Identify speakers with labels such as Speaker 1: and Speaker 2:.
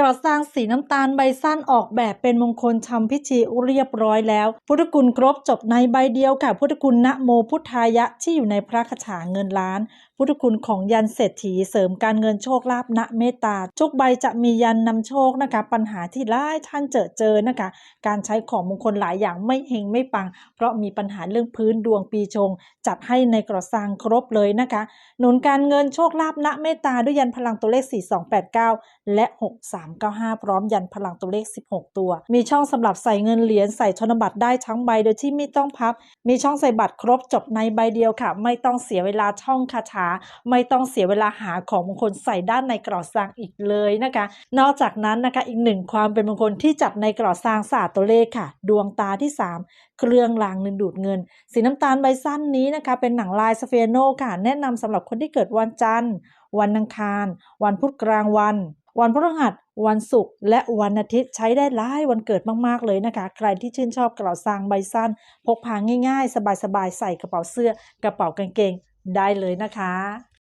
Speaker 1: กระสร้างสีน้ำตาลใบสั้นออกแบบเป็นมงคลทำพิธีเรียบร้อยแล้ว พุทธคุณครบจบในใบเดียวค่ะ พุทธคุณนะโมพุทธายะที่อยู่ในพระคาถาเงินล้าน พุทธคุณของยันเศรษฐีเสริมการเงินโชคลาภณเมตตาทุกใบจะมียันนำโชคนะคะ ปัญหาที่หลายท่านเจอเจอนะคะ การใช้ของมงคลหลายอย่างไม่เฮงไม่ปัง เพราะมีปัญหาเรื่องพื้นดวงปีชง จัดให้ในกระสังครบเลยนะคะ หนุนการเงินโชคลาภณเมตตาด้วยยันพลังตัวเลข 4289 และ395 พร้อมยันพลังตัวเลข 16 ตัว มีช่องสำหรับใส่เงินเหรียญใส่ธนบัตรได้ทั้งใบโดยที่ไม่ต้องพับ มีช่องใส่บัตรครบจบในใบเดียวค่ะ ไม่ต้องเสียเวลาท่องคาถา ไม่ต้องเสียเวลาหาของมงคลใส่ด้านในกรอซางอีกเลยนะคะ นอกจากนั้นนะคะอีกหนึ่งความเป็นมงคลที่จัดในกรอซางศาสตร์ตัวเลขค่ะ ดวงตาที่ 3 เครื่องรางเงินดูดเงิน สีน้ำตาลใบสั้นนี้นะคะเป็นหนังลายสเฟียโนค่ะ แนะนำสำหรับคนที่เกิดวันจันทร์ วันอังคาร วันพุธกลางวัน วันพฤหัส วันศุกร์และวันอาทิตย์ใช้ได้หลายวันเกิดมากๆเลยนะคะ ใครที่ชื่นชอบกระเป๋าซางใบสั้น พกพาง่าย ๆ สบายๆใส่กระเป๋าเสื้อกระเป๋ากางเกงได้เลยนะคะ